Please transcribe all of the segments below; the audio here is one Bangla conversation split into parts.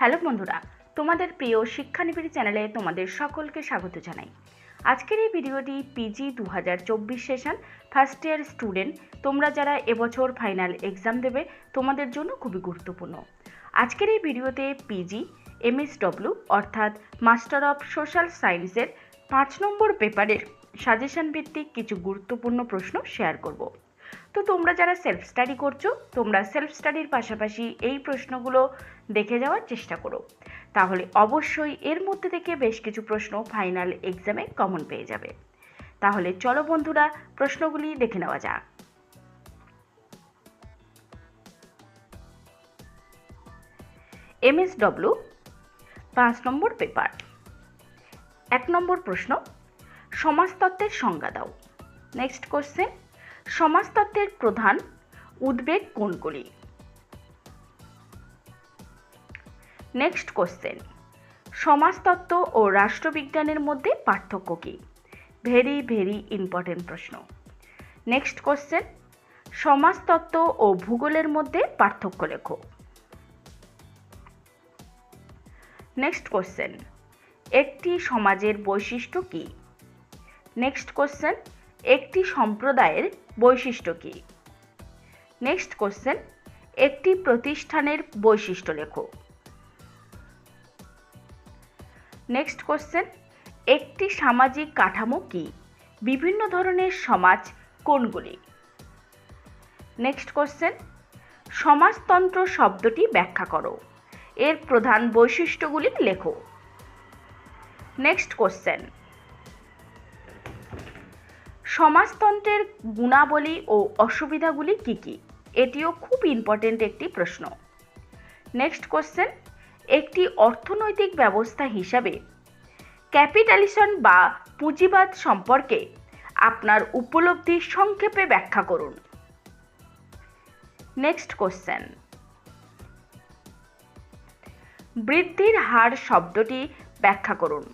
হ্যালো বন্ধুরা, তোমাদের প্রিয় শিক্ষানিবিড়ি চ্যানেলে তোমাদের সকলকে স্বাগত জানাই। আজকের এই ভিডিওটি পিজি দু হাজার চব্বিশ সেশন ফার্স্ট ইয়ার স্টুডেন্ট তোমরা যারা এবছর ফাইনাল এক্সাম দেবে, তোমাদের জন্য খুবই গুরুত্বপূর্ণ। আজকের এই ভিডিওতে পিজি, এমএসডব্লিউ অর্থাৎ মাস্টার অফ সোশ্যাল সায়েন্সের পাঁচ নম্বর পেপারের সাজেশন ভিত্তিক কিছু গুরুত্বপূর্ণ প্রশ্ন শেয়ার করব। তো তোমরা যারা সেলফ স্টাডি করছ, তোমরা সেলফ স্টাডির পাশাপাশি এই প্রশ্নগুলো দেখে যাওয়ার চেষ্টা করো। তাহলে অবশ্যই এর মধ্যে থেকে বেশ কিছু প্রশ্ন ফাইনাল এক্সামে কমন পেয়ে যাবে। তাহলে চলো বন্ধুরা, প্রশ্নগুলি দেখে নেওয়া যাক। এমএসডব্লিউ পাঁচ নম্বর পেপার এক নম্বর প্রশ্ন, সমাজতত্ত্বের সংজ্ঞা দাও। নেক্সট কোশ্চেন সমাজতত্ত্বের প্রধান উদ্বেগ কোনগুলি? নেক্সট কোশ্চেন সমাজতত্ত্ব ও রাষ্ট্রবিজ্ঞানের মধ্যে পার্থক্য কী? ভেরি ভেরি ইম্পর্টেন্ট প্রশ্ন। নেক্সট কোশ্চেন সমাজতত্ত্ব ও ভূগোলের মধ্যে পার্থক্য লেখো। নেক্সট কোশ্চেন একটি সমাজের বৈশিষ্ট্য কী? নেক্সট কোশ্চেন একটি সম্প্রদায়ের বৈশিষ্ট্য কী? নেক্সট কোশ্চেন একটি প্রতিষ্ঠানের বৈশিষ্ট্য লেখো। নেক্সট কোশ্চেন একটি সামাজিক কাঠামো কি? বিভিন্ন ধরনের সমাজ কোনগুলি? নেক্সট কোশ্চেন সমাজতন্ত্র শব্দটি ব্যাখ্যা করো। এর প্রধান বৈশিষ্ট্যগুলি লেখো। নেক্সট কোশ্চেন সমাজতন্ত্রের গুণাবলী ও অসুবিধাগুলি কি কি? এটিও খুব ইম্পর্টেন্ট একটি প্রশ্ন। নেক্সট কোশ্চেন একটি অর্থনৈতিক ব্যবস্থা হিসাবে ক্যাপিটালিজম বা পুঁজিবাদ সম্পর্কে আপনার উপলব্ধি সংক্ষেপে ব্যাখ্যা করুন। নেক্সট কোশ্চেন বৃদ্ধির হার শব্দটি ব্যাখ্যা করুন।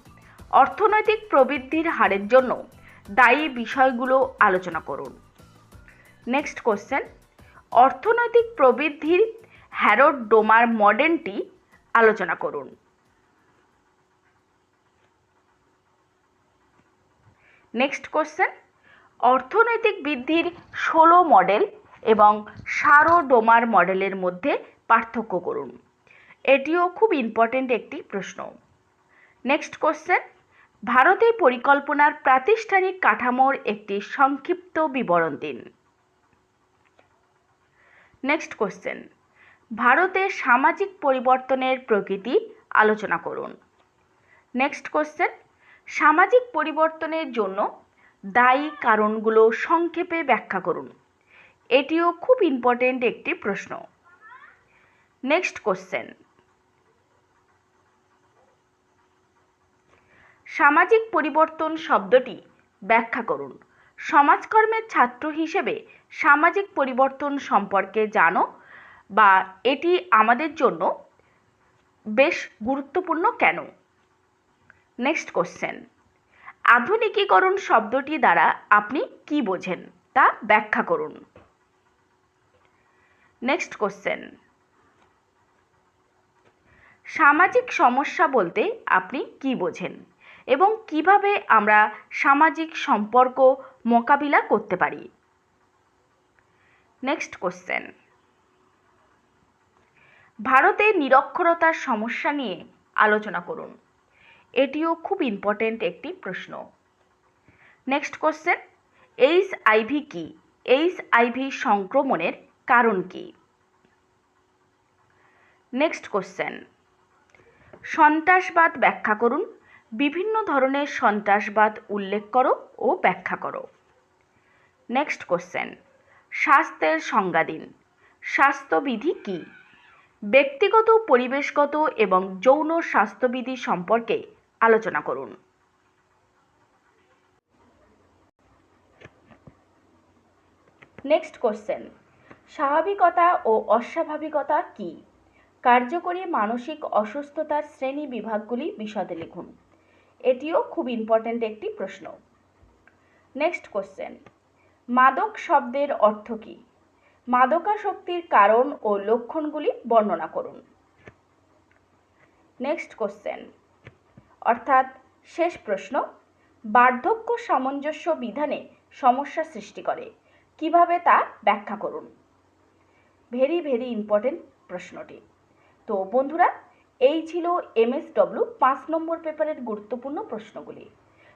অর্থনৈতিক প্রবৃদ্ধির হারের জন্য দায়ী বিষয়গুলো আলোচনা করুন। নেক্সট কোশ্চেন অর্থনৈতিক প্রবৃদ্ধির হ্যারোড ডোমার মডেলটি আলোচনা করুন। নেক্সট কোশ্চেন অর্থনৈতিক বৃদ্ধির ষোলো মডেল এবং সারো ডোমার মডেলের মধ্যে পার্থক্য করুন। এটিও খুব ইম্পর্টেন্ট একটি প্রশ্ন। নেক্সট কোশ্চেন ভারতে পরিকল্পনার প্রাতিষ্ঠানিক কাঠামোর একটি সংক্ষিপ্ত বিবরণ দিন। নেক্সট কোশ্চেন ভারতে সামাজিক পরিবর্তনের প্রকৃতি আলোচনা করুন। নেক্সট কোশ্চেন সামাজিক পরিবর্তনের জন্য দায়ী কারণগুলো সংক্ষেপে ব্যাখ্যা করুন। এটিও খুব ইম্পর্টেন্ট একটি প্রশ্ন। নেক্সট কোশ্চেন সামাজিক পরিবর্তন শব্দটি ব্যাখ্যা করুন। সমাজকর্মের ছাত্র হিসেবে সামাজিক পরিবর্তন সম্পর্কে জানো বা এটি আমাদের জন্য বেশ গুরুত্বপূর্ণ কেন? নেক্সট কোশ্চেন আধুনিকীকরণ শব্দটি দ্বারা আপনি কি বোঝেন তা ব্যাখ্যা করুন। নেক্সট কোশ্চেন সামাজিক সমস্যা বলতে আপনি কি বোঝেন? এবং কীভাবে আমরা সামাজিক সম্পর্ক মোকাবিলা করতে পারি? নেক্সট কোশ্চেন ভারতে নিরক্ষরতার সমস্যা নিয়ে আলোচনা করুন। এটিও খুব ইম্পর্টেন্ট একটি প্রশ্ন। নেক্সট কোশ্চেন এইচ আইভি কি? এইচ আইভি সংক্রমণের কারণ কি? নেক্সট কোশ্চেন সন্ত্রাসবাদ ব্যাখ্যা করুন। বিভিন্ন ধরনের সন্ত্রাসবাদ উল্লেখ করো ও ব্যাখ্যা করো। নেক্সট কোশ্চেন স্বাস্থ্যের সংজ্ঞা দিন। স্বাস্থ্যবিধি কী? ব্যক্তিগত, পরিবেশগত এবং যৌন স্বাস্থ্যবিধি সম্পর্কে আলোচনা করুন। নেক্সট কোশ্চেন স্বাভাবিকতা ও অস্বাভাবিকতা কি? কার্যকরী মানসিক অসুস্থতার শ্রেণি বিভাগগুলি বিশদে লিখুন। এটিও খুব ইম্পর্ট্যান্ট একটি প্রশ্ন। নেক্সট কোশ্চেন মাদক শব্দের অর্থ কী? মাদকাসক্তির কারণ ও লক্ষণগুলি বর্ণনা করুন। নেক্সট কোশ্চেন অর্থাৎ শেষ প্রশ্ন, বার্ধক্য সামঞ্জস্য বিধানে সমস্যা সৃষ্টি করে, কীভাবে তা ব্যাখ্যা করুন? ভেরি ভেরি ইম্পর্টেন্ট প্রশ্নটি। তো বন্ধুরা এই ছিল এমএসডব্লিউ পাঁচ নম্বর পেপারের গুরুত্বপূর্ণ প্রশ্নগুলি।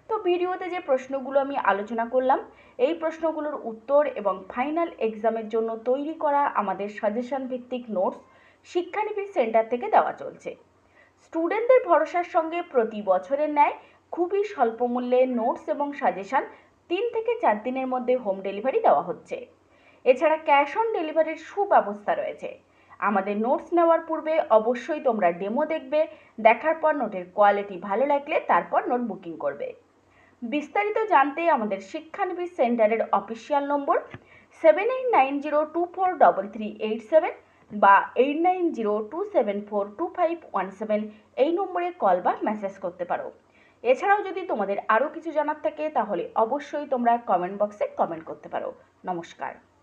তো ভিডিওতে যে প্রশ্নগুলো আমি আলোচনা করলাম, এই প্রশ্নগুলোর উত্তর এবং ফাইনাল এক্সামের জন্য তৈরি করা আমাদের সাজেশন ভিত্তিক নোটস শিক্ষানিবিড় সেন্টার থেকে দেওয়া চলছে। স্টুডেন্টদের ভরসার সঙ্গে প্রতি বছরের ন্যায় খুবই স্বল্প মূল্যে নোটস এবং সাজেশন তিন থেকে চার দিনের মধ্যে হোম ডেলিভারি দেওয়া হচ্ছে। এছাড়া ক্যাশ অন ডেলিভারির সুব্যবস্থা রয়েছে। আমাদের নোটস নেওয়ার পূর্বে অবশ্যই তোমরা ডেমো দেখবে, দেখার পর নোটের কোয়ালিটি ভালো লাগলে তারপর নোট বুকিং করবে। বিস্তারিত জানতে আমাদের শিক্ষানবিশ সেন্টারের official number seven eight nine zero two four double three eight seven বা eight nine zero two seven four two five one seven এই নম্বরে কল বা মেসেজ করতে পারো। এছাড়াও যদি তোমাদের আরও কিছু জানার থাকে, তাহলে অবশ্যই তোমরা কমেন্ট বক্সে কমেন্ট করতে পারো। নমস্কার।